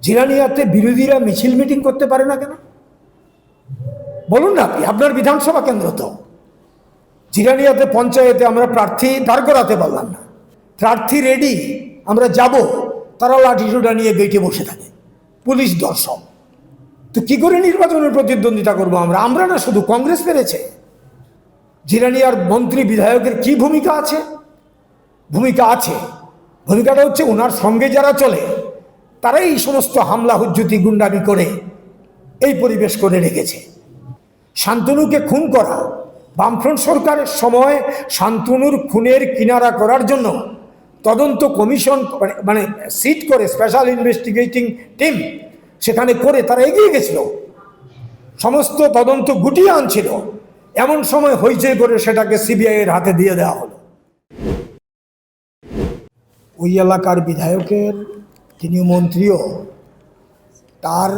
জিরানিয়াতে বিরোধীরা মিছিল মিটিং করতে পারে না কেন? বলুন না আপনি, আপনার বিধানসভা কেন্দ্র তো। জিরানিয়াতে পঞ্চায়েতে আমরা প্রার্থী দাঁড় করাতে পারলাম না। প্রার্থী রেডি আমরা যাব, তারা লাঠিসোটা নিয়ে গেটে বসে থাকে। পুলিশ দর্শক। তো কি করে নির্বাচনের প্রতিদ্বন্দ্বিতা করব আমরা? আমরা না শুধু কংগ্রেস পেরেছে। জিরানিয়ার মন্ত্রী বিধায়কের কি ভূমিকা আছে? ভূমিকা আছে। ভূমিকাটা হচ্ছে ওনার সঙ্গে যারা চলে তারাই এই সমস্ত হামলা, হুজ্জুতি, গুন্ডামি করে এই পরিবেশ করে রেখেছে। শান্তনুকে খুন করা, বামফ্রন্ট সরকারের সময় শান্তনুর খুনের কিনারা করার জন্য তদন্ত কমিশন করে- মানে সিট করে স্পেশাল ইনভেস্টিগেটিং টিম সেখানে করে তারা এগিয়ে গেছিল। সমস্ত তদন্ত গুটিয়ে আনছিল। এমন সময় হইচই করে সেটাকে সিবিআই এর হাতে দিয়ে দেওয়া হলো। ওই এলাকার বিধায়কের তিনি মন্ত্রীও। তার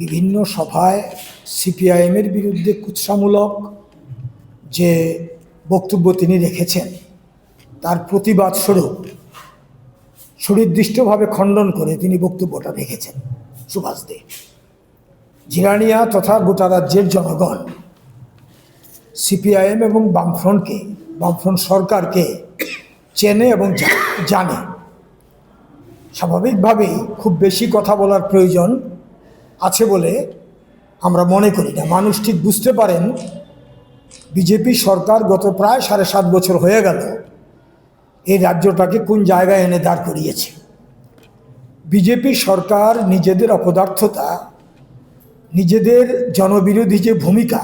বিভিন্ন সভায় সিপিআইএমের বিরুদ্ধে কুৎসামূলক যে বক্তব্য তিনি রেখেছেন, তার প্রতিবাদ স্বরূপ সুনির্দিষ্টভাবে খণ্ডন করে তিনি বক্তব্যটা রেখেছেন সুভাষ দে জিরানিয়া তথা গোটা রাজ্যের জনগণ সিপিআইএম এবং বামফ্রন্টকে, বামফ্রন্ট সরকারকে চেনে এবং জানে। স্বাভাবিকভাবেই খুব বেশি কথা বলার প্রয়োজন আছে বলে আমরা মনে করি না। মানুষ ঠিক বুঝতে পারেন, বিজেপি সরকার গত প্রায় সাড়ে সাত বছর হয়ে গেল, এই রাজ্যটাকে কোন জায়গায় এনে দাঁড় করিয়েছে। বিজেপি সরকার নিজেদের অপদার্থতা, নিজেদের জনবিরোধী যে ভূমিকা,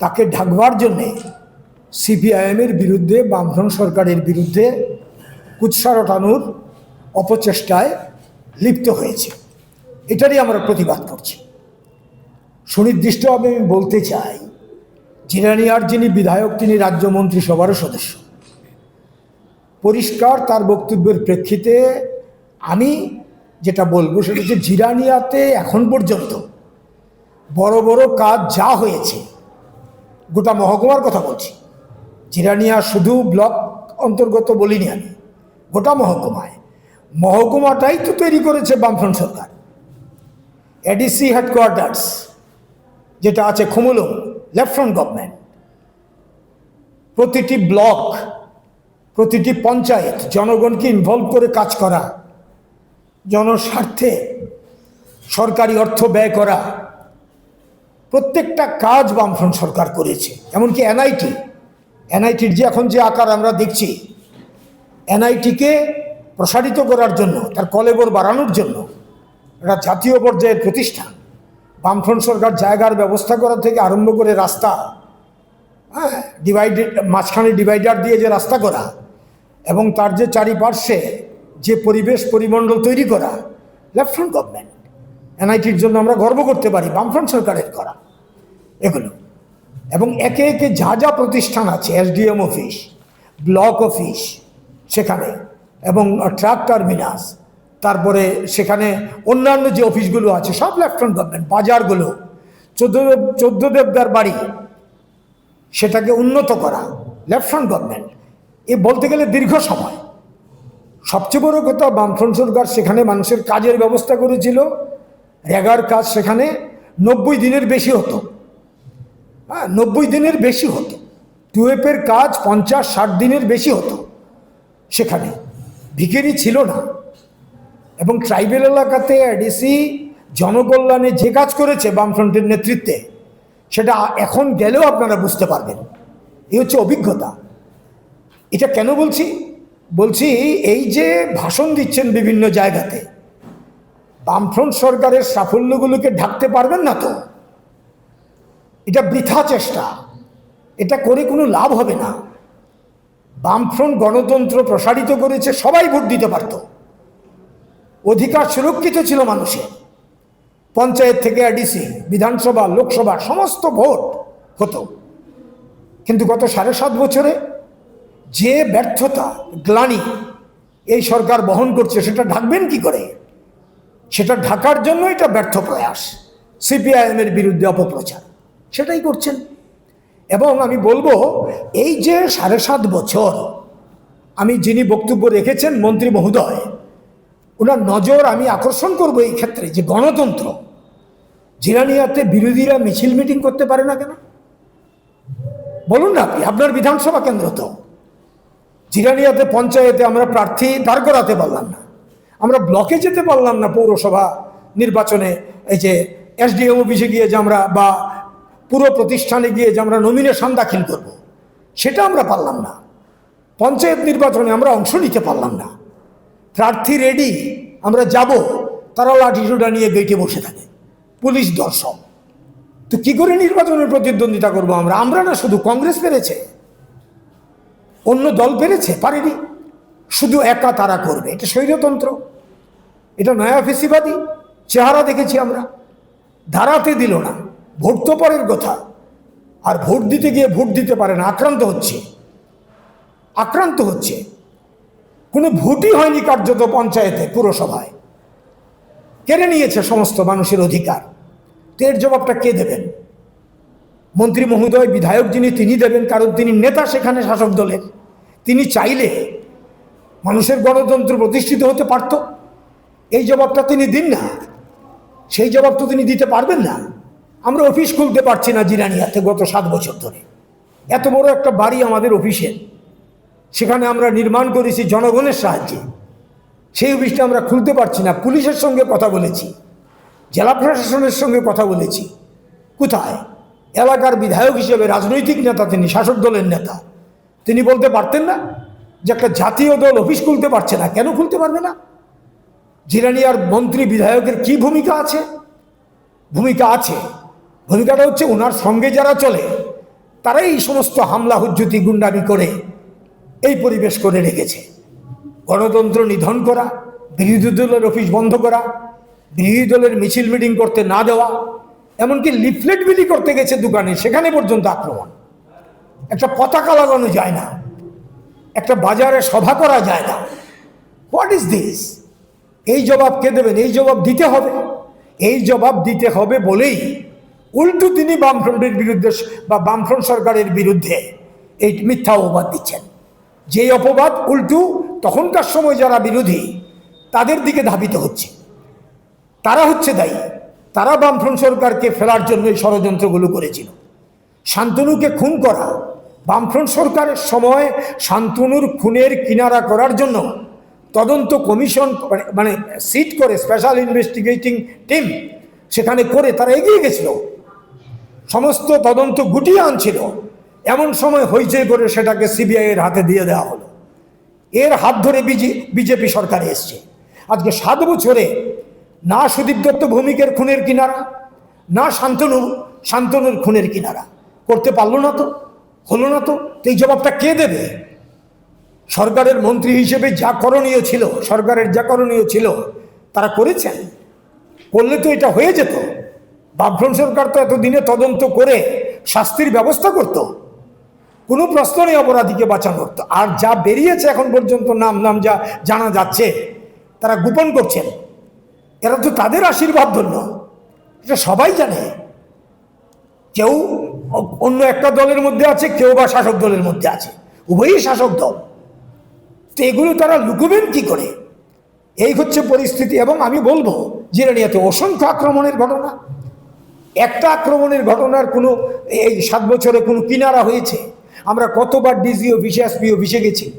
তাকে ঢাকবার জন্যে সিপিআইএমের বিরুদ্ধে, বামফ্রন্ট সরকারের বিরুদ্ধে কুৎসা রটানোর অপচেষ্টায় লিপ্ত হয়েছে। এটারই আমরা প্রতিবাদ করছি। সুনির্দিষ্টভাবে আমি বলতে চাই জিরানিয়ার যিনি বিধায়ক, তিনি রাজ্য মন্ত্রিসভারও সদস্য। পরিষ্কার তার বক্তব্যের প্রেক্ষিতে আমি যেটা বলব সেটা হচ্ছে জিরানিয়াতে এখন পর্যন্ত বড় বড় কাজ যা হয়েছে, গোটা মহকুমার কথা বলছি। জিরানিয়া শুধু ব্লক অন্তর্গত বলিনি আমি, গোটা মহকুমায়। মহকুমাটাই তো তৈরি করেছে বামফ্রন্ট সরকার। এডিসি হেডকোয়ার্টার্স যেটা আছে খুমুলুং লেফট ফ্রন্ট গভর্নমেন্ট প্রতিটি ব্লক, প্রতিটি পঞ্চায়েত জনগণকে ইনভলভ করে কাজ করা, জনস্বার্থে সরকারি অর্থ ব্যয় করা। প্রত্যেকটা কাজ বামফ্রন্ট সরকার করেছে, এমনকি এনআইটি এনআইটির যে এখন যে আকার আমরা দেখছি এনআইটিকে প্রসারিত করার জন্য, তার কলেবর বাড়ানোর জন্য একটা জাতীয় পর্যায়ের প্রতিষ্ঠান, বামফ্রন্ট সরকার জায়গার ব্যবস্থা করা থেকে আরম্ভ করে রাস্তা হ্যাঁ ডিভাইডেড মাঝখানে ডিভাইডার দিয়ে যে রাস্তা করা এবং তার যে চারিপার্শ্বে যে পরিবেশ পরিমণ্ডল তৈরি করা, লেফটফ্রন্ট গভর্নমেন্ট, এনআইটির জন্য আমরা গর্ব করতে পারি, বামফ্রন্ট সরকারের করা এগুলো। এবং একে একে যা যা প্রতিষ্ঠান আছে, এসডিএম অফিস, ব্লক অফিস, সেখানে এবং ট্রাক টার্মিনাস, তারপরে সেখানে অন্যান্য যে অফিসগুলো আছে, সব লেফট ফ্রন্ট গভর্নমেন্ট বাজারগুলো, চোদ্দ চোদ্দ দেবদার বাড়ি, সেটাকে উন্নত করা লেফট ফ্রন্ট গভর্নমেন্ট এ বলতে গেলে দীর্ঘ সময়। সবচেয়ে বড় কথা, বামফ্রন্ট সরকার সেখানে মানুষের কাজের ব্যবস্থা করেছিল রেগার কাজ সেখানে নব্বই দিনের বেশি হতো। হ্যাঁ নব্বই দিনের বেশি হতো। টুয়েপের কাজ পঞ্চাশ, ষাট দিনের বেশি হতো সেখানে। ভিকেরি ছিল না। এবং ট্রাইবেল এলাকাতে এডিসি জনকল্যাণে যে কাজ করেছে বামফ্রন্টের নেতৃত্বে, সেটা এখন গেলেও আপনারা বুঝতে পারবেন। এই হচ্ছে অভিজ্ঞতা। এটা কেন বলছি? বলছি এই যে ভাষণ দিচ্ছেন বিভিন্ন জায়গাতে, বামফ্রন্ট সরকারের সাফল্যগুলোকে ঢাকতে পারবেন না তো? এটা বৃথা চেষ্টা। এটা করে কোনো লাভ হবে না। বামফ্রন্ট গণতন্ত্র প্রসারিত করেছে, সবাই ভোট দিতে পারত। অধিকার সুরক্ষিত ছিল মানুষের। পঞ্চায়েত থেকে এডিসি বিধানসভা, লোকসভা, সমস্ত ভোট হতো। কিন্তু গত সাড়ে সাত বছরে যে ব্যর্থতা, গ্লানি এই সরকার বহন করছে, সেটা ঢাকবেন কি করে? সেটা ঢাকার জন্য এটা ব্যর্থ প্রয়াস। সিপিআইএমের বিরুদ্ধে অপপ্রচার। সেটাই করছেন। এবং আমি বলব, এই যে সাড়ে সাত বছর আমি যিনি বক্তব্য রেখেছেন মন্ত্রী মহোদয়, ওনার নজর আমি আকর্ষণ করব এই ক্ষেত্রে যে গণতন্ত্র। জিরানিয়াতে বিরোধীরা মিছিল মিটিং করতে পারে না কেন? বলুন না আপনি, আপনার বিধানসভা কেন্দ্র তো। জিরানিয়াতে পঞ্চায়েতে আমরা প্রার্থী দাঁড় করাতে পারলাম না। আমরা ব্লকে যেতে পারলাম না পৌরসভা নির্বাচনে, এই যে এসডিএম অফিসে গিয়ে যে আমরা বা পুরো প্রতিষ্ঠানে গিয়ে যে আমরা নমিনেশন দাখিল করব, সেটা আমরা পারলাম না। পঞ্চায়েত নির্বাচনে আমরা অংশ নিতে পারলাম না। প্রার্থী রেডি আমরা যাব, তারা লাঠিসুটা নিয়ে গেটে বসে থাকে। পুলিশ দর্শক। তো কী করে নির্বাচনের প্রতিদ্বন্দ্বিতা করব আমরা? আমরা না শুধু কংগ্রেস পেরেছে, অন্য দল পেরেছে, পারেনি। শুধু একা তারা করবে, এটা স্বৈরতন্ত্র। এটা নয়া ফেসিবাদী। চেহারা দেখেছি আমরা। ধারাতে দিল না। ভোট তো পরের কথা। আর ভোট দিতে গিয়ে ভোট দিতে পারে না, আক্রান্ত হচ্ছে। আক্রান্ত হচ্ছে। কোনো ভোটই হয়নি কার্যত পঞ্চায়েতে, পুরসভায়। কেড়ে নিয়েছে সমস্ত মানুষের অধিকার। তো এর জবাবটা কে দেবেন? মন্ত্রী মহোদয়, বিধায়ক যিনি, তিনি দেবেন, কারণ তিনি নেতা সেখানে শাসক দলের। তিনি চাইলে মানুষের গণতন্ত্র প্রতিষ্ঠিত হতে পারত। এই জবাবটা তিনি দিন না। সেই জবাব তো তিনি দিতে পারবেন না। আমরা অফিস খুলতে পারছি না জিরানিয়াতে গত সাত বছর ধরে। এত বড় একটা বাড়ি আমাদের অফিসের সেখানে আমরা নির্মাণ করেছি জনগণের সাহায্যে। সেই অফিসটা আমরা খুলতে পারছি না। পুলিশের সঙ্গে কথা বলেছি। জেলা প্রশাসনের সঙ্গে কথা বলেছি। কোথায়? এলাকার বিধায়ক হিসেবে রাজনৈতিক নেতা, তিনি শাসক দলের নেতা। তিনি বলতে পারতেন না যে একটা জাতীয় দল অফিস খুলতে পারছে না। কেন খুলতে পারবে না? জিরানিয়ার মন্ত্রী বিধায়কের কি ভূমিকা আছে? ভূমিকা আছে ভূমিকাটা হচ্ছে ওনার সঙ্গে যারা চলে, তারাই এই সমস্ত হামলা, হুজ্জুতি, গুন্ডামি করে এই পরিবেশ করে রেখেছে। গণতন্ত্র নিধন করা, বিরোধী দলের অফিস বন্ধ করা, বিরোধী দলের মিছিল মিটিং করতে না দেওয়া এমনকি লিফলেট বিলি করতে গেছে দোকানে, সেখানে পর্যন্ত আক্রমণ। একটা পতাকা লাগানো যায় না, একটা বাজারে সভা করা যায় না। হোয়াট ইজ দিস এই জবাব কে দেবেন? এই জবাব দিতে হবে। এই জবাব দিতে হবে বলেই উল্টো তিনি বামফ্রন্টের বিরুদ্ধে বা বামফ্রন্ট সরকারের বিরুদ্ধে এই মিথ্যা অপবাদ দিচ্ছেন। যেই অপবাদ উল্টু তখনকার সময় যারা বিরোধী, তাদের দিকে ধাবিত হচ্ছে। তারা হচ্ছে দায়ী। তারা বামফ্রন্ট সরকারকে ফেলার জন্য এই ষড়যন্ত্রগুলো করেছিল। শান্তনুকে খুন করা, বামফ্রন্ট সরকারের সময় শান্তনুর খুনের কিনারা করার জন্য তদন্ত কমিশন মানে- মানে সিট করে স্পেশাল ইনভেস্টিগেটিং টিম সেখানে করে তারা এগিয়ে গেছিল। সমস্ত তদন্ত গুটিয়ে আনছিল। এমন সময় হইচই করে সেটাকে সিবিআই এর হাতে দিয়ে দেওয়া হলো। এর হাত ধরে বিজে, বিজেপি সরকার এসছে। আজকে সাত বছরে না সুদীপ দত্ত ভৌমিকের খুনের কিনারা, না শান্তনু, শান্তনুর খুনের কিনারা। করতে পারল না তো, হলো না তো এই জবাবটা কে দেবে? সরকারের মন্ত্রী হিসেবে যা করণীয় ছিল, সরকারের যা করণীয় ছিল, তারা করেছেন? করলে তো এটা হয়ে যেত। বামফ্রন্ট সরকার তো এতদিনে তদন্ত করে শাস্তির ব্যবস্থা করতো। কোনো প্রশ্ন নেই অপরাধীকে বাঁচানোর। তো আর যা বেরিয়েছে এখন পর্যন্ত নাম নাম যা জানা যাচ্ছে, তারা গোপন করছেন। এরা তো তাদের আশীর্বাদ ধন্য। এটা সবাই জানে। কেউ অন্য একটা দলের মধ্যে আছে, কেউ বা শাসক দলের মধ্যে আছে। উভয়ই শাসক দল। তো এগুলো তারা লুকোবেন কি করে? এই হচ্ছে পরিস্থিতি এবং আমি বলব জিরানিয়াতে অসংখ্য আক্রমণের ঘটনা। একটা আক্রমণের ঘটনার কোনো এই সাত বছরে কোনো কিনারা হয়েছে? আমরা কতবার ডিজি অফিসে, এসপি অফিসে গেছি?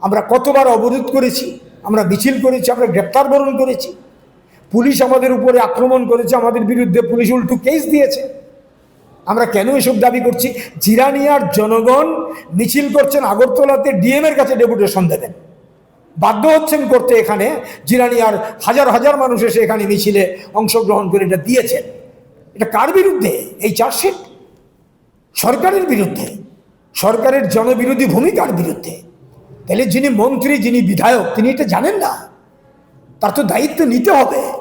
আমরা কতবার অবরোধ করেছি? আমরা মিছিল করেছি, আমরা গ্রেপ্তার বরণ করেছি। পুলিশ আমাদের উপরে আক্রমণ করেছে, আমাদের বিরুদ্ধে পুলিশ উল্টু কেস দিয়েছে। আমরা কেন এসব দাবি করছি? জিরানিয়ার জনগণ মিছিল করছেন, আগরতলাতে ডিএম এর কাছে ডেপুটেশন দেবেন। বাধ্য হচ্ছেন করতে এখানে। জিরানিয়ার হাজার হাজার মানুষ এসে এখানে মিছিলে অংশগ্রহণ করে এটা দিয়েছেন। এটা কার বিরুদ্ধে? এই চার্জশিট? সরকারের বিরুদ্ধে। সরকারের জনবিরোধী ভূমিকার বিরুদ্ধে? তাহলে যিনি মন্ত্রী, যিনি বিধায়ক, তিনি এটা জানেন না? তার তো দায়িত্ব নিতে হবে।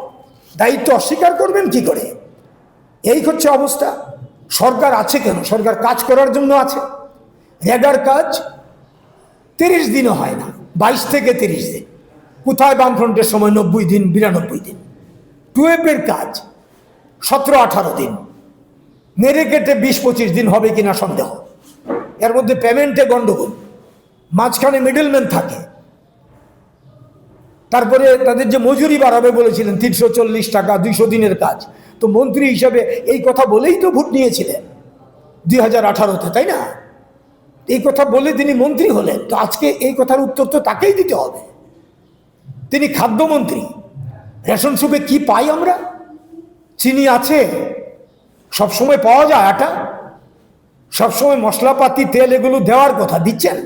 দায়িত্ব অস্বীকার করবেন কি করে? এই হচ্ছে অবস্থা। সরকার আছে কেন? সরকার কাজ করার জন্য আছে। রেগার কাজ তিরিশ দিনও হয় না। বাইশ থেকে তিরিশ দিন। কোথায় বামফ্রন্টের সময় নব্বই দিন, বিরানব্বই দিন? টুয়েপের কাজ। সতেরো আঠারো দিন। মেরে কেটে বিশ পঁচিশ দিন হবে কিনা সন্দেহ। এর মধ্যে পেমেন্টে গন্ডগোল মাঝখানে মিডলম্যান থাকে। তারপরে তাদের যে মজুরি বাড়াবে বলেছিলেন, তিনশো চল্লিশ টাকা, দুইশো দিনের কাজ। তো মন্ত্রী হিসাবে এই কথা বলেই তো ভোট নিয়েছিলেন দুই হাজার আঠারোতে, তাই না? এই কথা বলে তিনি মন্ত্রী হলেন। তো আজকে এই কথার উত্তর তো তাকেই দিতে হবে। তিনি খাদ্যমন্ত্রী। রেশন সুপে কি পাই আমরা? চিনি আছে? সবসময় পাওয়া যায় আটা? সবসময় মশলাপাতি তেল এগুলো দেওয়ার কথা দিচ্ছেন?